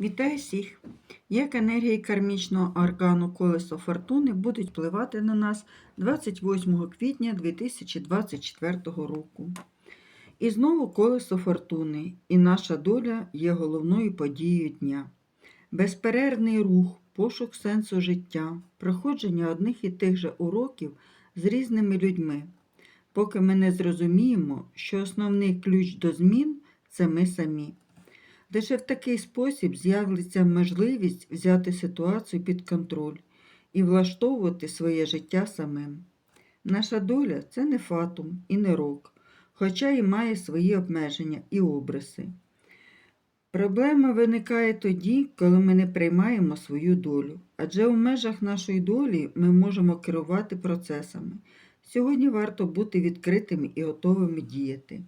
Вітаю всіх! Як енергії кармічного аркану колесо фортуни будуть впливати на нас 28 квітня 2024 року. І знову колесо фортуни, і наша доля є головною подією дня. Безперервний рух, пошук сенсу життя, проходження одних і тих же уроків з різними людьми, поки ми не зрозуміємо, що основний ключ до змін це ми самі. Лише в такий спосіб з'явиться можливість взяти ситуацію під контроль і влаштовувати своє життя самим. Наша доля це не фатум і не рок, хоча і має свої обмеження і обриси. Проблема виникає тоді, коли ми не приймаємо свою долю, адже у межах нашої долі ми можемо керувати процесами. Сьогодні варто бути відкритими і готовими діяти.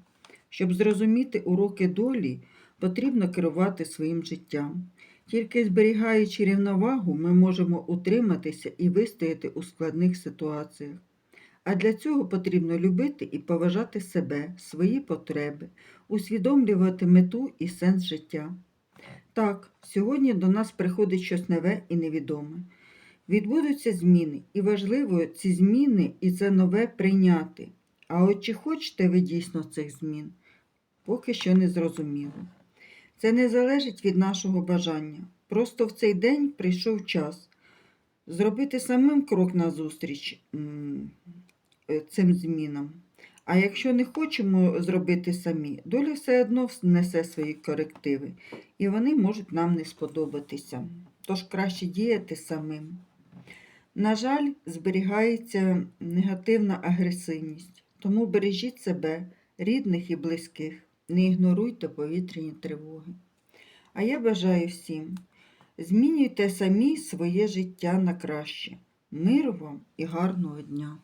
Щоб зрозуміти уроки долі, потрібно керувати своїм життям. Тільки зберігаючи рівновагу, ми можемо утриматися і вистояти у складних ситуаціях. А для цього потрібно любити і поважати себе, свої потреби, усвідомлювати мету і сенс життя. Так, сьогодні до нас приходить щось нове і невідоме. Відбудуться зміни, і важливо ці зміни і це нове прийняти. А от чи хочете ви дійсно цих змін? Поки що не зрозуміло. Це не залежить від нашого бажання. Просто в цей день прийшов час зробити самим крок назустріч е, цим змінам. А якщо не хочемо зробити самі, доля все одно внесе свої корективи, і вони можуть нам не сподобатися. Тож краще діяти самим. На жаль, зберігається негативна агресивність, тому бережіть себе, рідних і близьких, не ігноруйте повітряні тривоги. А я бажаю всім, змінюйте самі своє життя на краще. Миру вам і гарного дня!